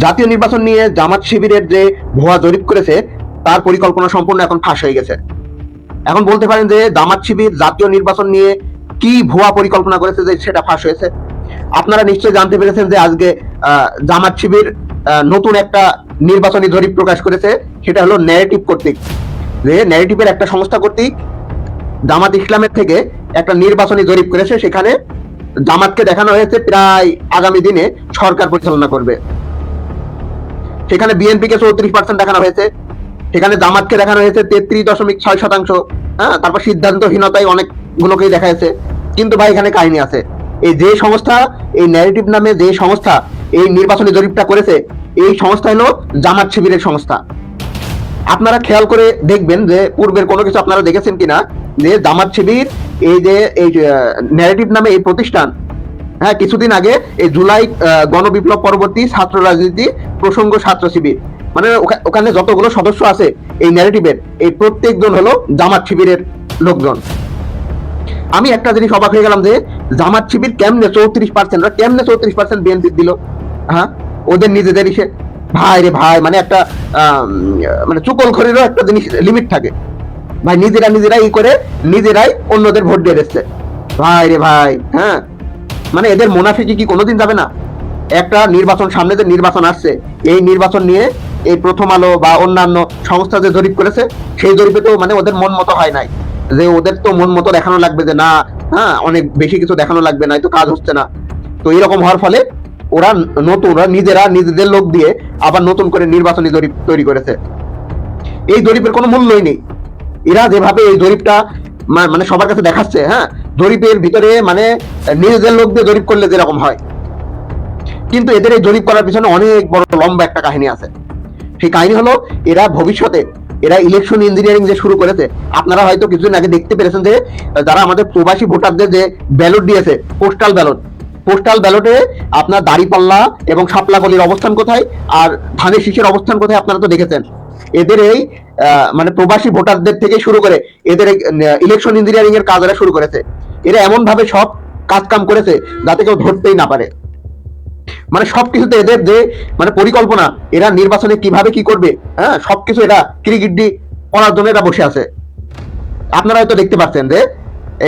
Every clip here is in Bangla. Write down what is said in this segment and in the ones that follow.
জাতীয় নির্বাচন নিয়ে জামাত শিবিরের যে ভুয়া জরিপ করেছে, তার পরিকল্পনা সম্পূর্ণ এখন ফাঁস হয়ে গেছে। এখন বলতে পারেন যে জামাত শিবির জাতীয় নির্বাচন নিয়ে কি ভুয়া পরিকল্পনা করেছে যে সেটা ফাঁস হয়েছে। আপনারা নিশ্চয়ই জানতে পেরেছেন যে আজকে জামাত শিবির নতুন একটা নির্বাচনী জরিপ প্রকাশ করেছে, সেটা হলো ন্যারেটিভ কর্তৃক। যে ন্যারেটিভের একটা সংস্থা কর্তৃক জামাত ইসলামের থেকে একটা নির্বাচনী জরিপ করেছে, সেখানে জামাতকে দেখানো হয়েছে প্রায় আগামী দিনে সরকার পরিচালনা করবে। সেখানে বিএনপিকে চৌত্রিশ পার্সেন্ট দেখানো হয়েছে। সেখানে জামাতকে দেখানো হয়েছে তেত্রিশ দশমিক ছয় শতাংশ। হ্যাঁ তারপর সিদ্ধান্তহীনতায় অনেকগুলোকেই দেখা যাচ্ছে। কিন্তু ভাই, এখানে কাহিনী আছে। এই যে সংস্থা, এই ন্যারেটিভ নামে যে সংস্থা এই নির্বাচনী জরিপটা করেছে, এই সংস্থা হলো জামাত শিবিরের সংস্থা। আপনারা খেয়াল করে দেখবেন যে পূর্বের কোনো কিছু আপনারা দেখেছেন কিনা? যে জামাত শিবির এই যে, এই ন্যারেটিভ নামে এই প্রতিষ্ঠান হ্যাঁ কিছুদিন আগে এই জুলাই গণবিপ্লব পরবর্তী ছাত্র রাজনীতি প্রসঙ্গ ছাত্র শিবির। মানে ওখা- ওখানে যতগুলো সদস্য আছে এই ন্যারেটিভের এই প্রত্যেকজন হলো জামাত শিবিরের লোকজন। আমি একটা জিনিস অবাক হয়ে গেলাম যে, জামাত শিবির কেমনে চৌত্রিশ পার্সেন্ট কেমনে চৌত্রিশ পার্সেন্ট বিএনপি দিল? হ্যাঁ ওদের নিজেদের ইসে, ভাই রে ভাই মানে একটা মানে চুকল খড়িরও একটা জিনিস লিমিট থাকে। ভাই, নিজেরা নিজেরাই ই করে নিজেরাই অন্যদের ভোট দিয়ে দিচ্ছে। ভাই রে ভাই হ্যাঁ মানে এদের মোনাফিকি কি কোনোদিন যাবে না? একটা নির্বাচন, সামনে যে নির্বাচন আসছে, এই নির্বাচন নিয়ে এই প্রথম আলো বা অন্যান্য সংস্থা যে জরিপ করেছে, সেই জরিপে তো মানে ওদের মন মতো হয় নাই। যে ওদের তো মন মতো দেখানো লাগবে যে না হ্যাঁ অনেক বেশি কিছু দেখানো লাগবে না তো কাজ হচ্ছে না। তো এরকম হওয়ার ফলে ওরা নতুন, ওরা নিজেরা নিজেদের লোক দিয়ে আবার নতুন করে নির্বাচনী জরিপ তৈরি করেছে। এই জরিপের কোনো মূল্যই নেই। এরা যেভাবে এই জরিপটা মানে সবার কাছে দেখাচ্ছে হ্যাঁ? জরিপের ভিতরে মানে নিজেদের লোক দিয়ে জরিপ করলে যেরকম হয়। কিন্তু এদের এই জরিপ করার পিছনে অনেক বড় লম্বা একটা কাহিনী আছে। সেই কাহিনী হলো, এরা ভবিষ্যতে, এরা ইলেকশন ইঞ্জিনিয়ারিং যে শুরু করেছে, আপনারা হয়তো কিছুদিন আগে দেখতে পেরেছেন যে, যারা আমাদের প্রবাসী ভোটারদের যে ব্যালট দিয়েছে পোস্টাল ব্যালট পোস্টাল ব্যালটে আপনার দাড়িপাল্লা এবং শাপলাকলির অবস্থান কোথায়, আর ধানের শীষের অবস্থান কোথায় আপনারা তো দেখেছেন। এদের এই মানে প্রবাসী ভোটারদের থেকে শুরু করে এদের ইলেকশন ইঞ্জিনিয়ারিং এর কাজ এরা শুরু করেছে। এরা এমন ভাবে সব কাজ কাম করেছে যাতে কেউ ধরতেই না পারে। মানে সবকিছুতে এদের যে মানে পরিকল্পনা, এরা নির্বাচনে কীভাবে কি করবে হ্যাঁ সবকিছু এরা ক্রিকেট করার জন্য এরা বসে আছে। আপনারা হয়তো দেখতে পাচ্ছেন যে,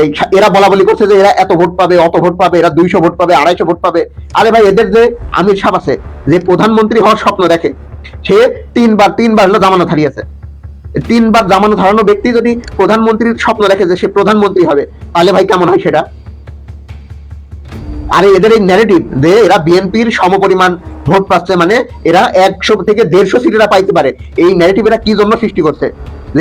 এই এরা বলা বলি করছে যে এরা এত ভোট পাবে, অত ভোট পাবে, এরা দুইশো ভোট পাবে, আড়াইশো ভোট পাবে। আরে ভাই, এদের যে আমির সাহেব আছে, যে প্রধানমন্ত্রী হওয়ার স্বপ্ন দেখে সে তিনবার তিনবার হলো জামানত হারিয়েছে। তিনবার জামানত হারানো ব্যক্তি যদি প্রধানমন্ত্রীর স্বপ্ন দেখে যে সে প্রধানমন্ত্রী হবে, তাহলে ভাই কেমন হয় সেটা? আরে এদের এই ন্যারেটিভ যে এরা বিএনপির সমপরিমাণ ভোট পাচ্ছে মানে এরা একশো থেকে দেড়শো সিট এরা পাইতে পারে। এই ন্যারেটিভ এরা কি জন্য সৃষ্টি করছে?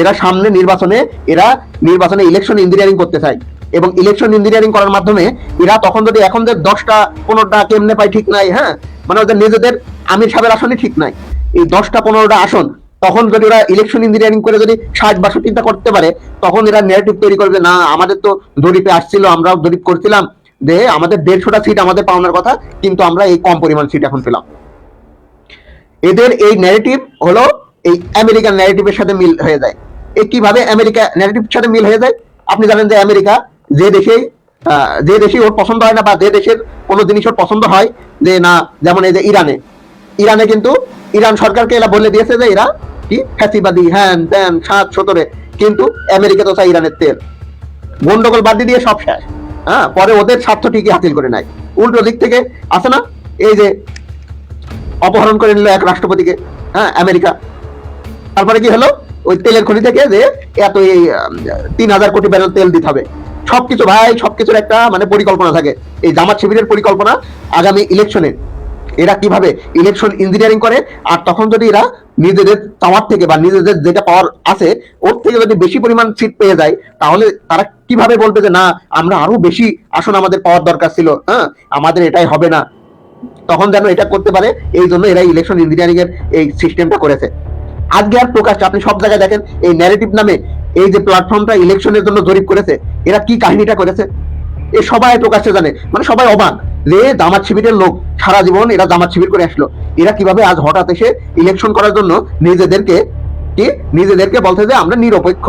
এরা সামনে নির্বাচনে এরা নির্বাচনে ইলেকশন ইঞ্জিনিয়ারিং করতে চায়। এবং ইলেকশন ইঞ্জিনিয়ারিং করার মাধ্যমে এরা তখন যদি এখন যে দশটা, পনেরোটা কেমনে পায় ঠিক নাই হ্যাঁ? মানে ওদের নিজেদের আমির সাহেবের আসনই ঠিক নাই। এই দশটা, পনেরোটা আসন, তখন যদি ওরা ইলেকশন ইঞ্জিনিয়ারিং করে যদি ষাট, বাষট্টিটা করতে পারে, তখন এরা নেগেটিভ তৈরি করবে, না, আমাদের তো জরিপে আসছিল, আমরাও জরিপ করছিলাম। যে আমাদের দেড়শোটা সিট আমাদের পাওনার কথা, কিন্তু আমরা এই কম পরিমাণ সিট এখন পেলাম। এদের এই ন্যারেটিভ হলো এই আমেরিকান ন্যারেটিভের সাথে মিল হয়ে যায়। এ কীভাবে আমেরিকা ন্যারেটিভের সাথে মিল হয়ে যায়? আপনি জানেন যে আমেরিকা যে দেশেই যে দেশে ওর পছন্দ হয় না বা যে দেশের কোনো জিনিস ওর পছন্দ হয়, যে না, যেমন এই যে ইরানে। ইরানে কিন্তু ইরান সরকারকে এরা বলে দিয়েছে যে এরা কি? ফ্যাসিবাদী, হ্যান ত্যান, সাত, সতরে কিন্তু আমেরিকা তো চাই ইরানের তেল। গন্ডগোল বাদ দিয়ে সব শেষ। হ্যাঁ পরে ওদের স্বার্থ ঠিকই হাসিল করে নেয়। উল্টো দিক থেকে আছে না, এই যে অপহরণ করে নিল এক রাষ্ট্রপতিকে হ্যাঁ আমেরিকা। তারপরে কি হলো? ওই তেলের খনি থেকে যে এত এই তিন হাজার কোটি ব্যারেল তেল দিতে হবে। সবকিছু ভাই, সবকিছুর একটা মানে পরিকল্পনা থাকে। এই জামাত শিবিরের পরিকল্পনা আগামী ইলেকশনে এরা কীভাবে ইলেকশন ইঞ্জিনিয়ারিং করে, আর তখন যদি এরা নিজেদের পাওয়ার থেকে বা নিজেদের যেটা পাওয়ার আছে, ওর থেকে যদি বেশি পরিমাণ সিট পেয়ে যায়, তাহলে তারা কীভাবে বলবে যে, না, আমরা আরও বেশি আসন আমাদের পাওয়ার দরকার ছিল হ্যাঁ আমাদের এটাই হবে না। তখন যেন এটা করতে পারে, এই জন্য এরা ইলেকশন ইঞ্জিনিয়ারিং এর এই সিস্টেমটা করেছে। আজকে আর প্রকাশ আপনি সব জায়গায় দেখেন, এই ন্যারেটিভ নামে এই যে প্ল্যাটফর্মটা ইলেকশনের জন্য জরিপ করেছে, এরা কি কাহিনীটা করেছে? এ সবাই প্রকাশ্যে জানে মানে সবাই অবাক যে জামাত শিবিরের লোক সারা জীবন এরা জামাত শিবির করে আসলো। এরা কীভাবে আজ হঠাৎ এসে ইলেকশন করার জন্য নিজেদেরকে কি? নিজেদেরকে বলতে যে আমরা নিরপেক্ষ,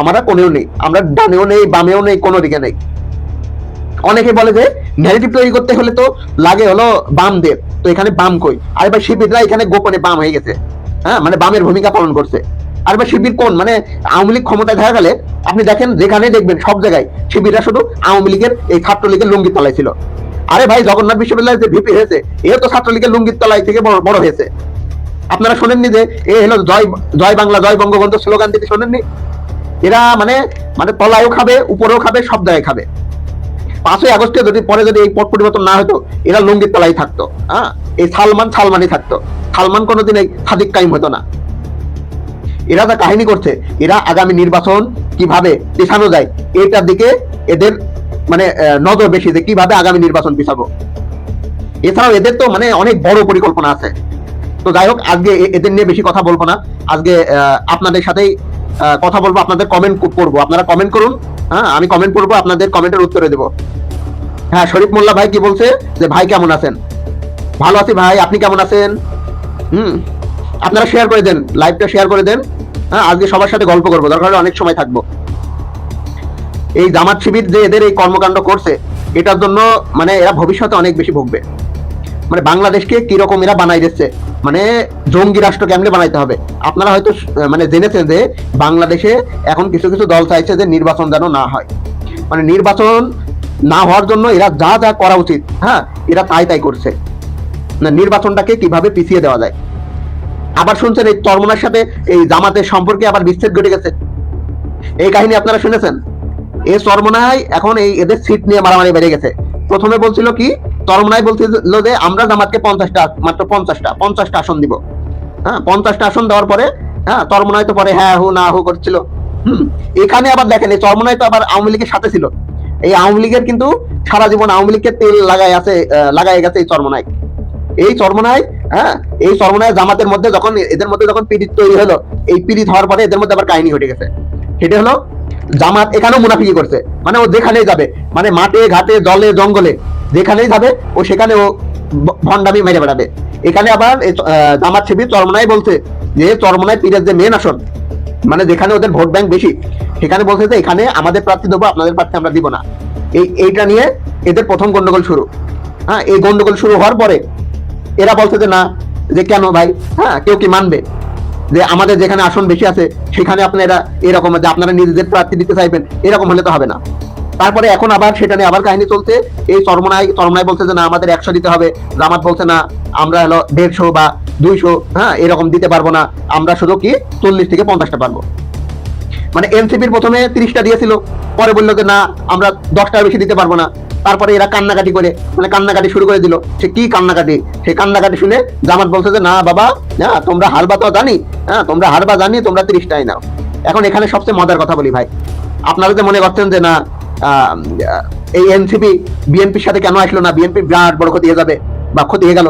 আমরা কোনেও নেই, আমরা ডানেও নেই, বামেও নেই, কোনো দিকে নেই। অনেকে বলে যে ন্যারেটিভ তৈরি করতে হলে তো লাগে হলো বামদের, তো এখানে বাম কই? আর এবার শিবিররা এখানে গোপনে বাম হয়ে গেছে হ্যাঁ? মানে বামের ভূমিকা পালন করছে। আর এবার শিবির কোন? মানে আওয়ামী লীগ ক্ষমতায় দেখা গেলে আপনি দেখেন যেখানে দেখবেন, সব জায়গায় শিবিররা শুধু আওয়ামী লীগের এই ছাত্রলীগের লুঙ্গির তলায় ছিল আরে ভাই, জগন্নাথ বিশ্ববিদ্যালয়ের যে ভিপি হয়েছে এ তো ছাত্রলীগের লুঙ্গির তলায় থেকে বড় বড় হয়েছে। আপনারা শোনেননি যে এ হলো জয় জয় বাংলা, জয় বঙ্গবন্ধু স্লোগান দিতে শোনেননি? এরা মানে মানে তলায়ও খাবে, উপরেও খাবে, সব জায়গায় খাবে। পাঁচই আগস্টে যদি, পরে যদি এই পট পরিবর্তন না হতো, এরা লুঙ্গির তলায় থাকতো হ্যাঁ? এই সালমান সালমানই থাকতো। সালমান কোনোদিন এই সাদিক কাইম হতো না। এরা যা কাহিনী করছে, এরা আগামী নির্বাচন কীভাবে পেছানো যায় এটার দিকে এদের মানে নজর বেশি যে কীভাবে আগামী নির্বাচন পিছাবো। এছাড়াও এদের তো মানে অনেক বড় পরিকল্পনা আছে। তো যাই হোক, আজকে এদের নিয়ে বেশি কথা বলব না। আজকে আপনাদের সাথেই কথা বলব, আপনাদের কমেন্ট করব। আপনারা কমেন্ট করুন হ্যাঁ আমি কমেন্ট করব, আপনাদের কমেন্টের উত্তরে দেবো। হ্যাঁ শরীফ মোল্লা ভাই কি বলছে? যে ভাই কেমন আছেন? ভালো আছি ভাই, আপনি কেমন আছেন? হুম। আপনারা শেয়ার করে দেন লাইভটা শেয়ার করে দেন। হ্যাঁ আজকে সবার সাথে গল্প করব, দরকার অনেক সময় থাকব। এই জামাত শিবির যে এদের এই কর্মকাণ্ড করছে, এটার জন্য মানে এরা ভবিষ্যতে অনেক বেশি ভুগবে। মানে বাংলাদেশকে কীরকম এরা বানাই দিচ্ছে মানে জঙ্গি রাষ্ট্র কেমনে বানাইতে হবে? আপনারা হয়তো মানে জেনেছেন যে বাংলাদেশে এখন কিছু কিছু দল চাইছে যে নির্বাচন যেন না হয়। মানে নির্বাচন না হওয়ার জন্য এরা যা যা করা উচিত হ্যাঁ এরা তাই তাই করছে। না, নির্বাচনটাকে কীভাবে পিছিয়ে দেওয়া যায়? আবার শুনছেন এই তর্মনার সাথে এই জামাতের সম্পর্কে আবার বিচ্ছেদ ঘটে গেছে। এই কাহিনী আপনারা শুনেছেন? এই চরমনায় এখন এই এদের সিট নিয়ে মারামারি বেড়ে গেছে। প্রথমে বলছিল কি চরমনায় বলছিল যে আমরা জামাতকে পঞ্চাশটা, মাত্র পঞ্চাশটা পঞ্চাশটা আসন দিব। হ্যাঁ পঞ্চাশটা আসন দেওয়ার পরে হ্যাঁ চরমনায় তো পরে হ্যাঁ হু, না, হু করছিল। হুম, এখানে আবার দেখেন, এই চরমনায় তো আবার আওয়ামী লীগের সাথে ছিল। এই আওয়ামী লীগের কিন্তু সারা জীবন আওয়ামী লীগের তেল লাগাই আছে লাগাই গেছে এই চরমনায় এই চরমনায় হ্যাঁ? এই চরমনায় জামাতের মধ্যে যখন, এদের মধ্যে যখন পীড়িত তৈরি হলো, এই পীড়িত হওয়ার পরে এদের মধ্যে আবার কাহিনী ঘটে গেছে। সেটা হলো, জামাত এখানেও মুনাফিকি করছে। মানে ও যেখানেই যাবে মানে মাঠে, ঘাটে, জলে, জঙ্গলে, যেখানেই যাবে, ও সেখানে ও ভণ্ডামি মেরে বেড়াবে। এখানে আবার জামাত শিবির চরমনায় বলছে যে চরমনায় পীরের যে মেন আসন মানে যেখানে ওদের ভোট ব্যাংক বেশি, সেখানে বলছে যে, এখানে আমাদের প্রার্থী দেবো, আপনাদের প্রার্থী আমরা দিব না। এই, এইটা নিয়ে এদের প্রথম গন্ডগোল শুরু। হ্যাঁ এই গন্ডগোল শুরু হওয়ার পরে এরা বলছে যে না, যে কেন ভাই? হ্যাঁ কেউ কি মানবে? যে আমাদের যেখানে আসন বেশি আছে, সেখানে আপনারা এরকম যে আপনারা নিজেদের প্রার্থী দিতে চাইবেন, এরকম হলে তো হবে না। তারপরে এখন আবার সেটা নিয়ে আবার কাহিনী চলছে। এই চরমনায় চরমনায় বলছে যে না, আমাদের একশো দিতে হবে। জামাত বলছে না, আমরা হলো দেড়শো বা দুইশো হ্যাঁ এরকম দিতে পারব না। আমরা শুধু কি চল্লিশ থেকে পঞ্চাশটা পারব। মানে এনসিপির প্রথমে তিরিশটা দিয়েছিল, পরে বলল যে না, আমরা দশটার বেশি দিতে পারব না। তারপরে এরা কান্নাকাটি করে মানে কান্নাকাটি শুরু করে দিল। সে কি কান্নাকাটি? সে কান্নাকাটি শুনে জামাত বলছে যে, না বাবা, না, তোমরা হারবা তো জানি হ্যাঁ তোমরা হারবা জানি, তোমরা তিরিশটাই নাও। এখন এখানে সবচেয়ে মজার কথা বলি ভাই। আপনারা যে মনে করছেন যে, না এই এনসিপি বিএনপির সাথে কেন আসলো না? বিএনপি বিরাট বড় ক্ষতি হয়ে যাবে বা ক্ষতি হয়ে গেল?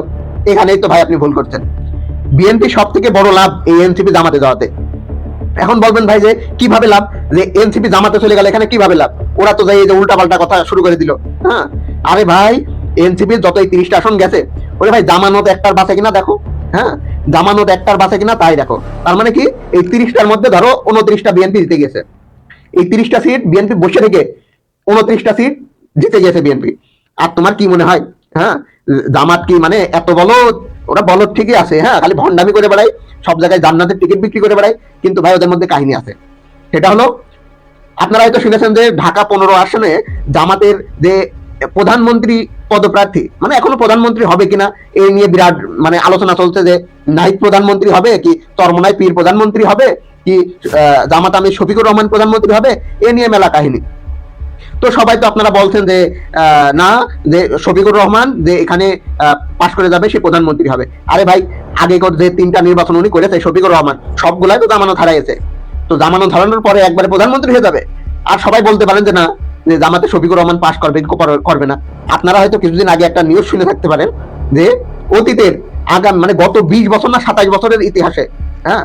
এখানেই তো ভাই আপনি ভুল করছেন। বিএনপি সব থেকে বড় লাভ এই এনসিপি জামাতে যাওয়াতে। এখন বলবেন ভাই যে কীভাবে লাভ? যে এনসিপি জামাতে চলে গেল, এখানে কীভাবে লাভ? ওরা তো যাই এই যে উল্টা পাল্টা কথা শুরু করে দিল। হ্যাঁ? আরে ভাই এনসিপির যত এই তিরিশটা আসন গেছে, ওরে ভাই, জামানত একটার বাসে কিনা দেখো। হ্যাঁ? জামানত একটার বাসে কিনা তাই দেখো। তার মানে কি? এই তিরিশটার মধ্যে ধরো উনত্রিশটা বিএনপি জিতে গেছে। এই তিরিশটা সিট বিএনপি বসে থেকে উনত্রিশটা সিট জিতে গেছে বিএনপি আর তোমার কি মনে হয়? হ্যাঁ? জামাত কি মানে এত বলদ? ওরা বলদ ঠিকই আছে হ্যাঁ খালি ভণ্ডামি করে বেড়ায়, সব জায়গায় জান্নাতের টিকিট বিক্রি করে বেড়ায়, কিন্তু ভাই ওদের মধ্যে কাহিনী আছে। সেটা হলো, আপনারা হয়তো শুনেছেন যে ঢাকা পনেরো আসনে জামাতের যে প্রধানমন্ত্রী পদপ্রার্থী মানে এখনও প্রধানমন্ত্রী হবে কিনা এই নিয়ে বিরাট মানে আলোচনা চলছে যে নাহিদ প্রধানমন্ত্রী হবে, কি তরমনায় পীর প্রধানমন্ত্রী হবে, কি জামাত আমি শফিকুর রহমান প্রধানমন্ত্রী হবে, এ নিয়ে মেলা কাহিনী। তো সবাই তো আপনারা বলছেন যে না, যে শফিকুর রহমান যে এখানে পাশ করে যাবে, সে প্রধানমন্ত্রী হবে। আরে ভাই, আগে যে তিনটা নির্বাচন উনি করেছে শফিকুর রহমান, সবগুলাই তো জামানত হারাইছে। তো জামানত হারানোর পরে একবারে প্রধানমন্ত্রী হয়ে যাবে। আর সবাই বলতে পারেন যে না, যে জামাতে শফিকুর রহমান পাশ করবে করবে না। আপনারা হয়তো কিছুদিন আগে একটা নিউজ শুনে থাকতে পারেন যে, অতীতের আগাম মানে গত বিশ বছর না সাতাশ বছরের ইতিহাসে হ্যাঁ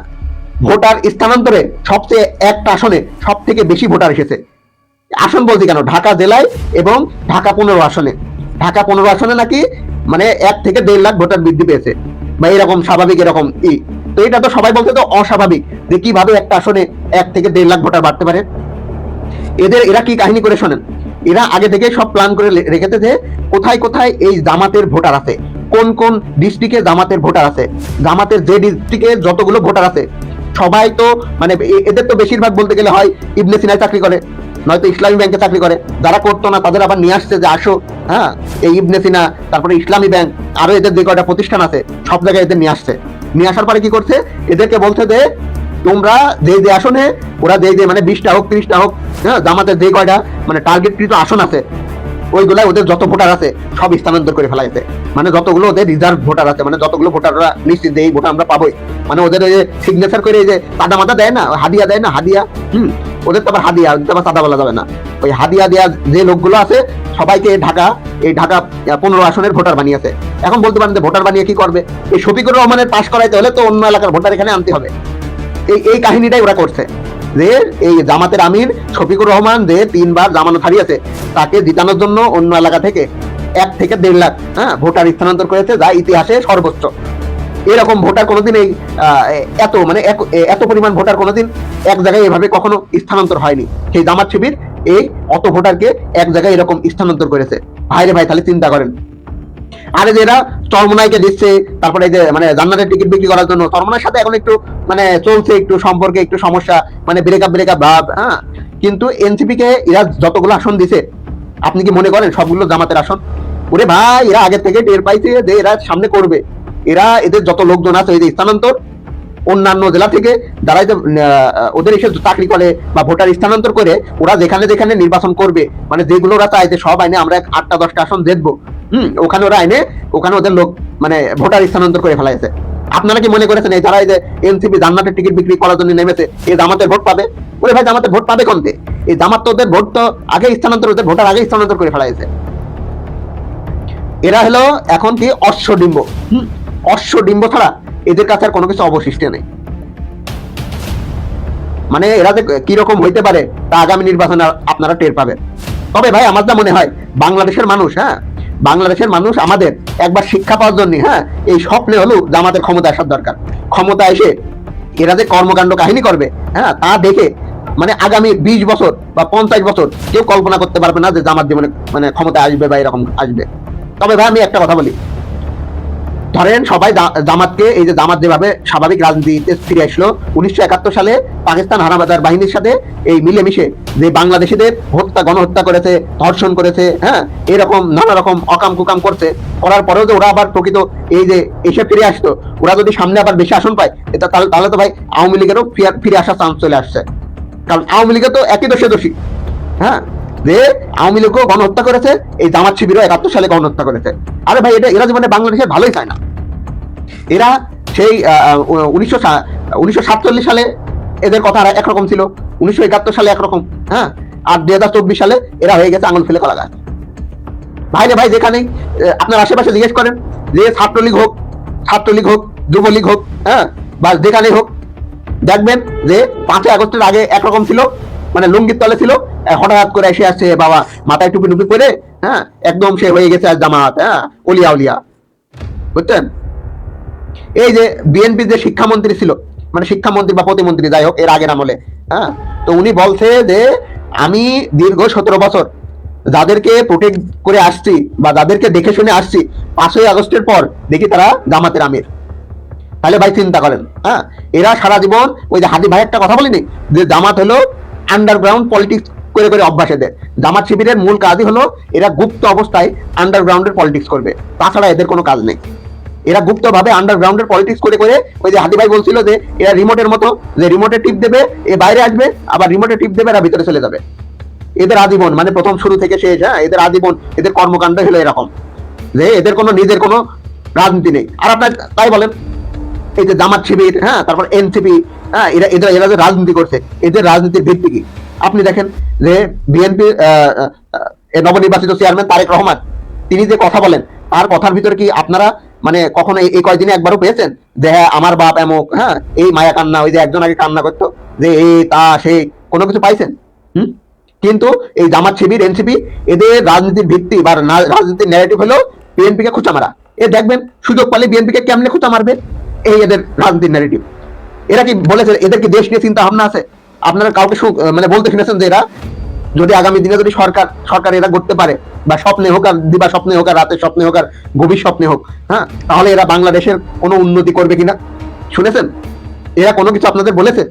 ভোটার স্থানান্তরে সবচেয়ে একটা আসনে সব থেকে বেশি ভোটার এসেছে। আসন বলছি কেন? ঢাকা জেলায় এবং ঢাকা পনেরো আসনে। ঢাকা পনেরো আসনে নাকি মানে এক থেকে দেড় লাখ ভোটার বৃদ্ধি পেয়েছে। বা এরকম স্বাভাবিক এরকম ই। তো এটা তো সবাই বলছে তো অস্বাভাবিক যে কীভাবে একটা আসনে এক থেকে দেড় লাখ ভোটার বাড়তে পারে। এদের এরা কি কাহিনী করে শোনেন? এরা আগে থেকে সব প্ল্যান করে রেখেছে যে কোথায় কোথায় এই জামাতের ভোটার আছে, কোন কোন ডিস্ট্রিক্টে জামাতের ভোটার আছে, জামাতের যে ডিস্ট্রিক্টে যতগুলো ভোটার আছে। সবাই তো মানে এদের তো বেশিরভাগ বলতে গেলে হয়, ইবনে সিনায় চাকরি করে। নয়তো ইসলামী ব্যাংকে চাকরি করে। যারা করতো না, তাদের আবার নিয়ে আসছে যে আসো হ্যাঁ এই ইবনে সিনা, তারপরে ইসলামী ব্যাংক, আরও এদের যে কয়টা প্রতিষ্ঠান আছে, সব জায়গায় এদের নিয়ে আসছে। নিয়ে আসার পরে কি করছে? এদেরকে বলছে যে, তোমরা যে যে আসনে ওরা যে যে মানে বিশটা হোক, তিরিশটা হোক হ্যাঁ জামাতের যে কয়টা মানে টার্গেটকৃত আসন আছে, ওইগুলাই ওদের যত ভোটার আছে, সব স্থানান্তর করে ফেলা গেছে মানে যতগুলো ওদের রিজার্ভ ভোটার আছে মানে যতগুলো ভোটাররা নিশ্চিত এই ভোটার আমরা পাবোই। মানে ওদের ওই সিগনেচার করে এই যে সাদা মাদা দেয় না, হাদিয়া দেয় না, হাদিয়া, হুম ওদের তো আবার হাদিয়া, ওদের আবার সাদা বলা যাবে না। ওই হাদিয়া দেওয়া যে লোকগুলো আছে, সবাইকে ঢাকা, এই ঢাকা পনেরো আসনের ভোটার বানিয়েছে। এখন বলতে পারেন যে ভোটার বানিয়ে কি করবে? এই শফিকুর রহমানের পাশ করাইতে হলে তো অন্য এলাকার ভোটার এখানে আনতে হবে। এই এই কাহিনীটাই ওরা করছে। যে এই জামাতের আমির শফিকুর রহমান যে তিনবার জামানত হারিয়েছে, তাকে জিতানোর জন্য অন্য এলাকা থেকে এক থেকে দেড় লাখ হ্যাঁ ভোটার স্থানান্তর করেছে, যা ইতিহাসে সর্বোচ্চ। এরকম ভোটার কোনোদিন এই এত মানে এত পরিমাণ ভোটার কোনোদিন এক জায়গায় এভাবে কখনো স্থানান্তর হয়নি। সেই জামাত শিবির এই অত ভোটারকে এক জায়গায় এরকম স্থানান্তর করেছে। ভাইরে ভাই, তাহলে চিন্তা করেন। আরে যে এরা চরমনাইকে দিচ্ছে, তারপরে এই যে মানে জান্নাতের টিকিট বিক্রি করার জন্য চরমনার সাথে এখন একটু মানে চলছে একটু সম্পর্কে, একটু সমস্যা মানে ব্রেকআপ ব্রেকআপ ভাব হ্যাঁ। কিন্তু এনসিপি কে এরা যতগুলো আসন দিছে, আপনি কি মনে করেন সবগুলো জামাতের আসন? ওরে ভাই, এরা আগে থেকে টের পাইছে যে এরা সামনে করবে। এরা এদের যত লোকজন আছে যে স্থানান্তর অন্যান্য জেলা থেকে যারা ওদের এসে চাকরি করে বা ভোটার স্থানান্তর করে, ওরা যেখানে যেখানে নির্বাচন করবে মানে যেগুলো ওরা চায় যে সব আইনে আমরা আটটা, দশটা আসন জিতবো হম, ওখানে ওরা আইনে, ওখানে ওদের লোক মানে ভোটার স্থানান্তর করে ফেলাইছে। আপনারা কি মনে করেছেন, এই যারা এই যে এনসিপি জান্নাতের টিকিট বিক্রি করার জন্য নেমেছে এই জামাতের ভোট পাবে? ওরে ভাই, জামাতের ভোট পাবে কোনতে? এই জামাত তো ওদের ভোট তো আগে স্থানান্তর, ওদের ভোটার আগে স্থানান্তর করে ফেলাইছে। এরা হলো এখন কি অশ্বডিম্ব। হুম অশ্বডিম্ব ছাড়া এদের কাছে আর কোনো কিছু অবশিষ্ট নেই। মানে এরা যে কীরকম হইতে পারে, তা আগামী নির্বাচনে আপনারা টের পাবেন। তবে ভাই, আমার যা মনে হয়, বাংলাদেশের মানুষ হ্যাঁ? বাংলাদেশের মানুষ আমাদের একবার শিক্ষা পাওয়ার জন্য হ্যাঁ? এই স্বপ্নে হলো যে আমাদের ক্ষমতা আসার দরকার। ক্ষমতা এসে এরা যে কর্মকাণ্ড কাহিনী করবে হ্যাঁ? তা দেখে মানে আগামী বিশ বছর বা পঞ্চাশ বছর কেউ কল্পনা করতে পারবে না যে জামাত জীবনে মানে ক্ষমতা আসবে বা এরকম আসবে। তবে ভাই, আমি একটা কথা বলি ধরেন সবাই জামাতকে এই যে জামাত যেভাবে স্বাভাবিক রাজনীতিতে ফিরে আসলো, উনিশশো একাত্তর সালে পাকিস্তান হানাবাজার বাহিনীর সাথে এই মিলেমিশে যে বাংলাদেশিদের হত্যা, গণহত্যা করেছে, ধর্ষণ করেছে হ্যাঁ এরকম নানা রকম অকাম কুকাম করছে, করার পরেও যে ওরা আবার প্রকৃত এই যে এসে ফিরে আসতো, ওরা যদি সামনে আবার বেশি আসন পায়, এটা তাহলে তো ভাই আওয়ামী লীগেরও ফিরে- ফিরে আসার চান্স চলে আসছে। কারণ আওয়ামী লীগে তো একই দোষে দোষী হ্যাঁ যে আওয়ামী লীগও গণহত্যা করেছে, এই জামাত শিবিরও একাত্তর সালে গণহত্যা করেছে। আরে ভাই, এটা এরা জীবনে ভালোই চায় না। এরা সেই উনিশশো সালে এদের কথা একরকম ছিল, উনিশশো একাত্তর সালে একরকম হ্যাঁ? আর দুই হাজার চব্বিশ সালে এরা হয়ে গেছে আঙুল ফেলে কলা গাছ ভাই রে ভাই যেখানে আপনার আশেপাশে জিজ্ঞেস করেন, যে ছাত্রলীগ হোক ছাত্রলীগ হোক, যুবলীগ হোক হ্যাঁ? বা যেখানেই হোক, দেখবেন যে পাঁচই আগস্টের আগে একরকম ছিল মানে লুঙ্গির তলে ছিল হঠাৎ করে এসে আসছে বাবা, মাথায় টুপি টুপি পরে হ্যাঁ একদম সে হয়ে গেছে আর জামাত হ্যাঁ অলিয়া উলিয়া। বুঝছেন? এই যে বিএনপি যে শিক্ষামন্ত্রী ছিল মানে শিক্ষামন্ত্রী বা প্রতিমন্ত্রী, যাই হোক, এর আগের আমলে হ্যাঁ তো উনি বলছে যে আমি দীর্ঘ সতেরো বছর যাদেরকে প্রোটেক্ট করে আসছি বা যাদেরকে দেখে শুনে আসছি, পাঁচই আগস্টের পর দেখি তারা জামাতের আমির। তাহলে ভাই চিন্তা করেন হ্যাঁ এরা সারা জীবন, ওই যে হাদি ভাই একটা কথা বলিনি, যে জামাত হলো আন্ডারগ্রাউন্ড পলিটিক্স করে করে অভ্যাস এদের। জামাত শিবিরের মূল কাজই হলো এরা গুপ্ত অবস্থায় আন্ডারগ্রাউন্ডের পলিটিক্স করবে। তাছাড়া এদের কোনো কাজ নেই। এরা গুপ্তভাবে আন্ডারগ্রাউন্ডের পলিটিক্স করে করে ওই যে হাদি ভাই বলছিল যে এরা রিমোটের মতো, যে রিমোটে টিপ দেবে, এ বাইরে আসবে, আবার রিমোটে টিপ দেবে, এরা ভিতরে চলে যাবে। এদের আজীবন মানে প্রথম শুরু থেকে শেষ হ্যাঁ এদের আজীবন, এদের কর্মকাণ্ড হলো এরকম। যে এদের কোনো নিজের কোনো রাজনীতি নেই। আর আপনার তাই বলেন, এই যে জামাত শিবির হ্যাঁ তারপর এনসিপি হ্যাঁ এরা এরা এরা যে রাজনীতি করছে, এদের রাজনীতির ভিত্তি কি? আপনি দেখেন যে বিএনপি নবনির্বাচিত চেয়ারম্যান তারেক রহমান, তিনি যে কথা বলেন, তার কথার ভিতরে কি আপনারা মানে কখনো এই- কয়দিনে একবারও পেয়েছেন? যে হ্যাঁ আমার বাপ এমক হ্যাঁ এই মায়া কান্না, ওই যে একজন আগে কান্না করতো, যে এই তা, সেই, কোনো কিছু পাইছেন? হুম? কিন্তু এই জামাত শিবির এনসিপি এদের রাজনীতির ভিত্তি বা রাজনীতির ন্যারেটিভ হলো বিএনপি কে খুঁচা মারা। এ দেখবেন, সুযোগ পালে বিএনপি কে কেমনে খুঁচা মারবে? এই এদের রাজনীতির ন্যারেটিভ এরা কি বলেছে? এদের কি দেশ নিয়ে চিন্তা ভাবনা আছে? আপনারা কাউকে মানে বলতে শুনেছেন যে এরা যদি আগামী দিনে যদি সরকার সরকার এরা করতে পারে, বা স্বপ্নে হোক আর দিবা স্বপ্নে হোক আর রাতের স্বপ্নে হোক আর গভীর স্বপ্নে হোক হ্যাঁ? তাহলে এরা বাংলাদেশের কোনো উন্নতি করবে কিনা? শুনেছেন? এরা কোনো কিছু আপনাদের বলেছে?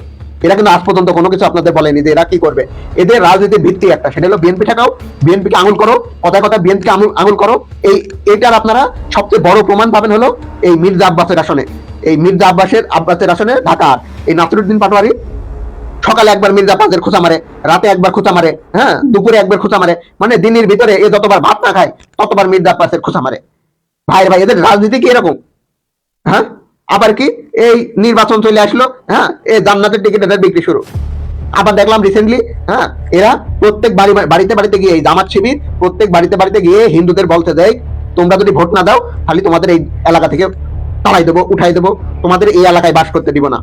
এরা কিন্তু আজ পর্যন্ত কোনো কিছু আপনাদের বলেনি যে এরা কি করবে। এদের রাজনীতির ভিত্তি একটা, সেটা হলো বিএনপি ঠেকাও, বিএনপিকে আঙুল করো, কথায় কথা বিএনপিকে আঙুল আঙুল করো। এই, এটার আপনারা সবচেয়ে বড় প্রমাণ পাবেন হলো এই মির্জা আব্বাসের আসনে। এই মির্জা আব্বাসের আব্বাসের আসনে ঢাকার এই নাসরুদ্দিন পাটোয়ারি সকালে একবার মির্জা আব্বাসের খোঁচা মারে, রাতে একবার খোঁচা মারে হ্যাঁ দুপুরে একবার খোঁচা মারে মানে দিনের ভিতরে এ যতবার ভাত না খায়, ততবার মির্জা আব্বাসের খোঁচা মারে। ভাই ভাই, এদের রাজনীতি কি এরকম? হ্যাঁ আবার কি? এই নির্বাচন চলে আসলো হ্যাঁ এই জান্নাতের টিকিট এদের বিক্রি শুরু। আবার দেখলাম রিসেন্টলি হ্যাঁ এরা প্রত্যেক বাড়ি, বাড়িতে বাড়িতে গিয়ে এই জামাত শিবির, প্রত্যেক বাড়িতে বাড়িতে গিয়ে হিন্দুদের বলতে দেয়, তোমরা যদি ভোট না দাও, তাহলে তোমাদের এই এলাকা থেকে তাড়াই দেবো, উঠাই দেবো, তোমাদের এই এলাকায় বাস করতে দিব না।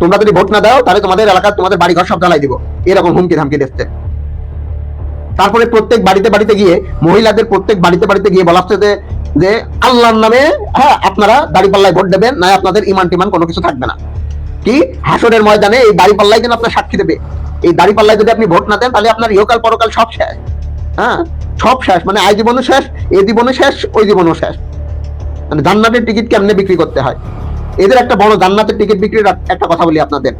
তোমরা যদি ভোট না দাও, তাহলে তোমাদের এলাকা, তোমাদের বাড়ি ঘর সব জ্বালাই দিব। এরকম হুমকি ধামকি দিচ্ছে। তারপরে প্রত্যেক বাড়িতে বাড়িতে গিয়ে, মহিলাদের প্রত্যেক বাড়িতে বাড়িতে গিয়ে বলা হচ্ছে যে আল্লাহর নামে হ্যাঁ আপনারা দাড়িপাল্লায় ভোট দেবেন না আপনাদের ইমান টিমান কোনো কিছু থাকবে না। কি? হাসরের ময়দানে এই দাড়িপাল্লাই যেন আপনার সাক্ষী দেবে। এই দাড়িপাল্লায় যদি আপনি ভোট না দেন, তাহলে আপনার ইহকাল পরকাল সব শেষ। হ্যাঁ সব শেষ মানে আই জীবনও শেষ, এই জীবনও শেষ, ওই জীবনও শেষ। মানে জান্নাতের টিকিট কেমনে বিক্রি করতে হয়? এদের একটা বড় জান্নাতের টিকিট বিক্রির একটা কথা বলি আপনাদের।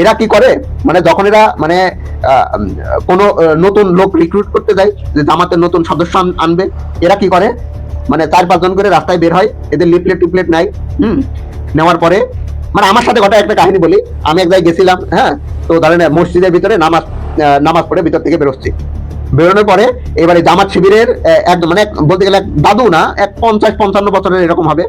এরা কি করে? মানে যখন এরা মানে কোনো নতুন লোক রিক্রুট করতে যায়, যে জামাতের নতুন সদস্য আনবে, এরা কি করে? মানে চার পাঁচজন করে রাস্তায় বের হয়, এদের লিপলেট টিপলেট নাই হুম? নেওয়ার পরে মানে আমার সাথে ঘটা একটা কাহিনী বলি। আমি এক জায়গায় গেছিলাম হ্যাঁ? তো ধরেন মসজিদের ভিতরে নামাজ নামাজ পড়ে ভিতর থেকে বেরোচ্ছি। বেরোনোর পরে এবারে জামাত শিবিরের একদম মানে বলতে গেলে দাদু না, এক পঞ্চাশ পঞ্চান্ন বছরের এরকম হবে।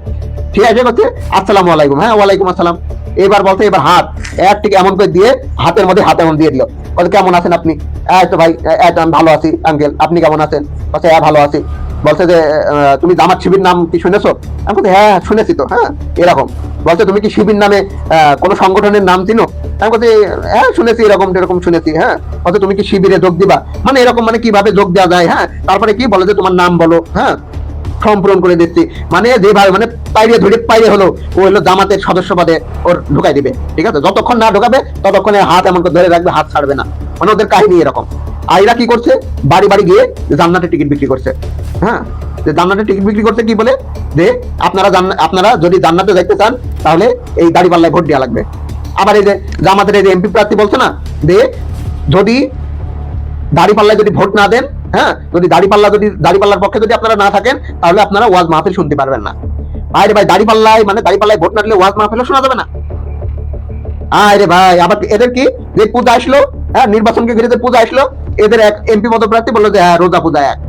ঠিক আছে বলছে আসসালামু আলাইকুম। হ্যাঁ ওয়ালাইকুম আসসালাম। এবার বলতে, এবার হাত। এক থেকে এমন করে দিয়ে হাতের মধ্যে হাত এমন দিয়ে দিল। বলছে কেমন আছেন আপনি? এই তো ভাই এই আমি ভালো আছি আঙ্কেল আপনি কেমন আছেন? বলছে হ্যাঁ ভালো আছি। বলছে যে তুমি জামাত শিবির নাম কি শুনেছো? আমি বলছি হ্যাঁ শুনেছি তো। হ্যাঁ এরকম। বলছে, তুমি কি শিবির নামে কোনো সংগঠনের নাম চিনো? আমি বলছি হ্যাঁ শুনেছি এরকম এরকম শুনেছি হ্যাঁ। বলছে তুমি কি শিবিরে যোগ দিবা? মানে এরকম মানে কীভাবে যোগ দেওয়া যায় হ্যাঁ? তারপরে কি বলে যে তোমার নাম বলো হ্যাঁ? ফর্ম পূরণ করে দিচ্ছি। মানে যেভাবে মানে পাইরে ধরে পাইরে হলো, ও হলো জামাতের সদস্য পদে ওর ঢুকাই দিবে, ঠিক আছে? যতক্ষণ না ঢোকাবে, ততক্ষণে হাত এমন করে ধরে রাখবে, হাত ছাড়বে না। মানে ওদের কাহিনী এরকম। আর এরা কি করছে? বাড়ি বাড়ি গিয়ে জান্নাতের টিকিট বিক্রি করছে হ্যাঁ? যে জান্নাতের টিকিট বিক্রি করছে কি বলে? যে আপনারা আপনারা যদি জান্নাতে যাইতে চান, তাহলে এই দাড়ি পাল্লায় ভোট দেওয়া লাগবে। আবার এই যে জামাতের এই যে এমপি প্রার্থী বলছে না, যে যদি দাড়িপাল্লায় যদি ভোট না দেন হ্যাঁ যদি দাড়িপাল্লা যদি, দাড়িপাল্লার পক্ষে যদি আপনারা না থাকেন, তাহলে আপনারা ওয়াজ মাহফিল শুনতে পারবেন না। আরে ভাই, দাড়িপাল্লায় মানে দাড়িপাল্লায় ভোট না দিলে ওয়াজ মাহফিলও শোনা যাবে না। আরে ভাই, আবার এদের কি, যে পূজা আসলো হ্যাঁ নির্বাচনকে ঘিরে যে পূজা আসলো, এদের এক এমপি পদপ্রার্থী বলল যে হ্যাঁ রোজা পূজা এক।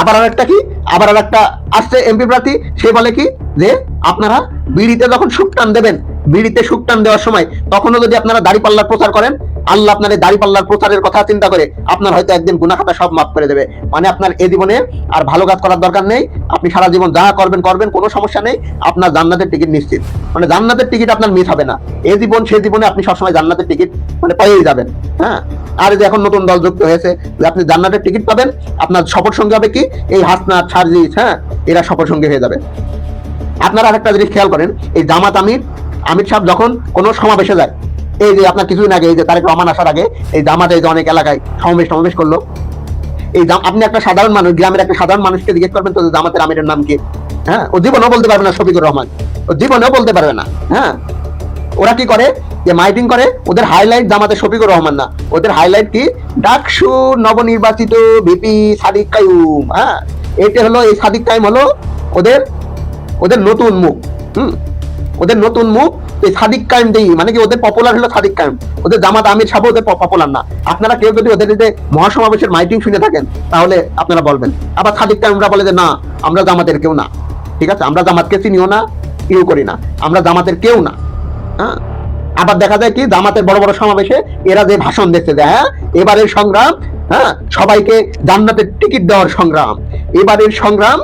আবার আর একটা কি, আবার আর একটা আসছে এমপি প্রার্থী, সে বলে কি, যে আপনারা বিড়িতে যখন সুখ টান দেবেন বিড়িতে সুকটান দেওয়ার সময় তখনও যদি আপনারা দাড়িপাল্লার প্রচার করেন, আল্লাহ আপনার এই দাড়িপাল্লার প্রচারের কথা চিন্তা করে আপনার হয়তো একদিন গুনা খাতা সব মাফ করে দেবে। মানে আপনার এই জীবনে আর ভালো কাজ করার দরকার নেই। আপনি সারা জীবন যা করবেন করবেন, কোনো সমস্যা নেই। আপনার জান্নাতের টিকিট নিশ্চিত। মানে জান্নাতের টিকিট আপনার মিস হবে না। এই জীবন সেই জীবনে আপনি সবসময় জান্নাতের টিকিট মানে পেয়েই যাবেন। হ্যাঁ? আর যে এখন নতুন দল যুক্ত হয়েছে, যে আপনি জান্নাতের টিকিট পাবেন, আপনার সফর সঙ্গে হবে কি? এই হাসনাত, সার্জিস হ্যাঁ? এরা সফর সঙ্গে হয়ে যাবে। আপনারা আরেকটা জিনিস খেয়াল করেন, এই জামাত আমির আমির সাহেব যখন কোনো সমাবেশে যায়, এই যে আপনার কিছুদিন আগে, এই যে তারেক রহমান আসার আগে, এই জামাত যে অনেক এলাকায় সমাবেশ সমাবেশ করল। এই আপনি একটা সাধারণ মানুষ, গ্রামের একটা সাধারণ মানুষকে জিজ্ঞেস করবেন, তো জামাতের আমিরের নাম কি? হ্যাঁ ও জীবনেও বলতে পারবে না শফিকুর রহমান। ও জীবনেও বলতে পারবে না। হ্যাঁ ওরা কি করে? যে মাইটিং করে, ওদের হাইলাইট জামাতে শফিকুর রহমান না। ওদের হাইলাইট কি? ডাকসু নবনির্বাচিত ভিপি সাদিক কায়ুম। হ্যাঁ এটা হলো, এই সাদিক কায়ুম হলো ওদের ওদের নতুন মুখ। হুম ওদের নতুন মুখ এই সাদিক কায়েম দেই মানে কি ওদের পপুলার হলো সাদিক কায়েম। ওদের জামাত আমির সাহেব ওদের পপুলার না। আপনারা কেউ যদি ওদের যে মহাসমাবেশের মাইটিং শুনে থাকেন, তাহলে আপনারা বলবেন। আবার সাদিক কায়েমরা বলে যে, না, আমরা জামাতের কেউ না। ঠিক আছে? আমরা জামাতকে চিনিও না, কেউ করি না। আমরা জামাতের কেউ না। হ্যাঁ? আবার দেখা যায় কি, জামাতের বড় বড় সমাবেশে এরা যে ভাষণ দিচ্ছে যে হ্যাঁ এবারের সংগ্রাম হ্যাঁ সবাইকে জান্নাতের টিকিট দেওয়ার সংগ্রাম। এবারের সংগ্রাম,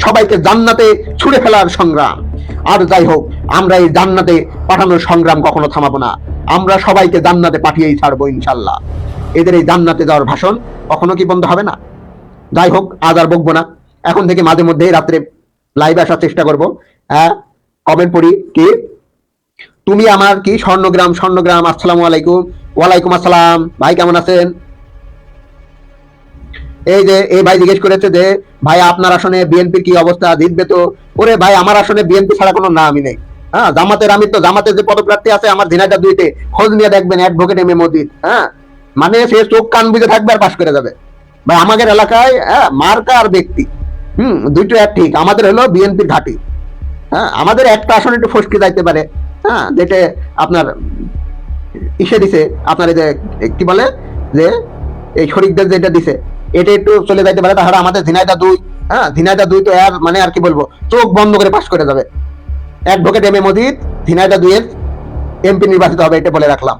সবাইকে জান্নাতে ছুড়ে ফেলার সংগ্রাম। আর যাই হোক, আমরা এই জান্নাতে পাঠানোর সংগ্রাম কখনো থামাবো না। আমরা সবাইকে জান্নাতে পাঠিয়েই ছাড়বো ইনশাল্লাহ এদের এই জান্নাতে যাওয়ার ভাষণ কখনো কি বন্ধ হবে না? যাই হোক, আজ আর বকবো না। এখন থেকে মাঝে মধ্যেই রাত্রে লাইভে আসার চেষ্টা করব। হ্যাঁ কমেন্ট পড়ি, কি? তুমি আমার কি? স্বর্ণগ্রাম স্বর্ণগ্রাম, আসসালামু আলাইকুম। ওয়ালাইকুম আসসালাম। ভাই, কেমন আছেন? এই যে, এই ভাই জিজ্ঞেস করেছে যে, ভাই, আপনার আসনে বিএনপির কি অবস্থা? জিতবে তো। ওরে ভাই, আমার আসনে বিএনপি ছাড়া কোনো নামই নেই। হ্যাঁ জামাতের আমি তো, জামাতের যে পদপ্রার্থী আছে, আমার ঝিনাইদা দুইতে, খোঁজ নিয়ে দেখবেন অ্যাডভোকেট এম এ মদির হ্যাঁ মানে সে চোখ কান বুঝে থাকবে আর পাশ করে যাবে। ভাই, আমাদের এলাকায় হ্যাঁ মার্কা আর ব্যক্তি। হুম, দুইটো এক ঠিক, আমাদের হলো বিএনপির ঘাঁটি। হ্যাঁ আমাদের একটা আসনে একটু ফসকে যাইতে পারে। হ্যাঁ যেটা আপনার ইসে দিছে, আপনার এই যে, কি বলে? যে, এই শরিকদের যেটা দিছে। এটা একটু চলে যাইতে পারে তাহলে আমাদের ঝিনাইদা দুই হ্যাঁ ঝিনাইদা দুই তো আর মানে আর কি বলব, চোখ বন্ধ করে পাশ করে যাবে। Advocate M A Majid Jhenaidah দুইয়ের এমপি নির্বাচিত হবে এটা বলে রাখলাম।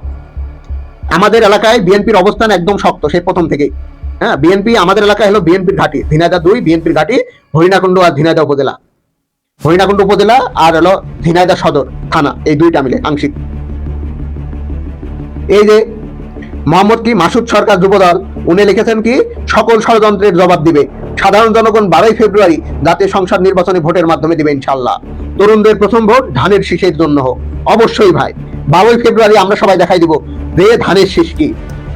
আমাদের এলাকায় বিএনপির অবস্থান একদম শক্ত সেই প্রথম থেকেই। হ্যাঁ বিএনপি, আমাদের এলাকায় হলো বিএনপির ঘাঁটি ঝিনাইদা দুই, বিএনপির ঘাঁটি, হরিণাকুণ্ড আর ঝিনাইদা উপজেলা। হরিণাকুণ্ড উপজেলা আর হলো ঝিনাইদা সদর, থানা, এই দুইটা মিলে আংশিক। এই যে মোহাম্মদ কি, মাসুদ সরকার যুবদল উনি লিখেছেন কি, সকল ষড়যন্ত্রের জবাব দিবে। সাধারণ জনগণ বারোই ফেব্রুয়ারি জাতীয় সংসদ নির্বাচনে ভোটের মাধ্যমে দিবে ইনশাল্লাহ তরুণদের প্রথম ভোট ধানের শীষের জন্য। হোক অবশ্যই ভাই, বারোই ফেব্রুয়ারি আমরা সবাই দেখাই দিব যে ধানের শীষ কি।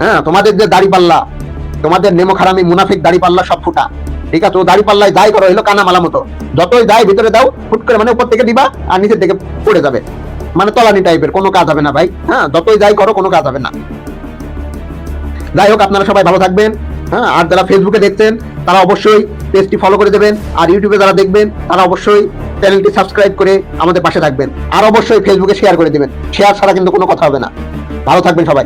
হ্যাঁ তোমাদের যে দাড়ি পাল্লা তোমাদের নেমো খারামি, মুনাফিক দাড়ি পাল্লা সব ফুটা। ঠিক আছে, ও দাড়ি পাল্লায় যাই করো, এলো কানা মালা মতো যতই যাই ভিতরে দাও, ফুট করে মানে উপর থেকে দিবা আর নিচের থেকে পড়ে যাবে। মানে তলানি টাইপের কোনো কাজ হবে না ভাই। হ্যাঁ যতই যাই করো, কোনো কাজ হবে না। যাই হোক, আপনারা সবাই ভালো থাকবেন হ্যাঁ আর যারা ফেসবুকে দেখছেন, তারা অবশ্যই পেজটি ফলো করে দেবেন, আর ইউটিউবে যারা দেখবেন, তারা অবশ্যই চ্যানেলটি সাবস্ক্রাইব করে আমাদের পাশে থাকবেন, আর অবশ্যই ফেসবুকে শেয়ার করে দেবেন। শেয়ার ছাড়া কিন্তু কোনো কথা হবে না। ভালো থাকবেন সবাই।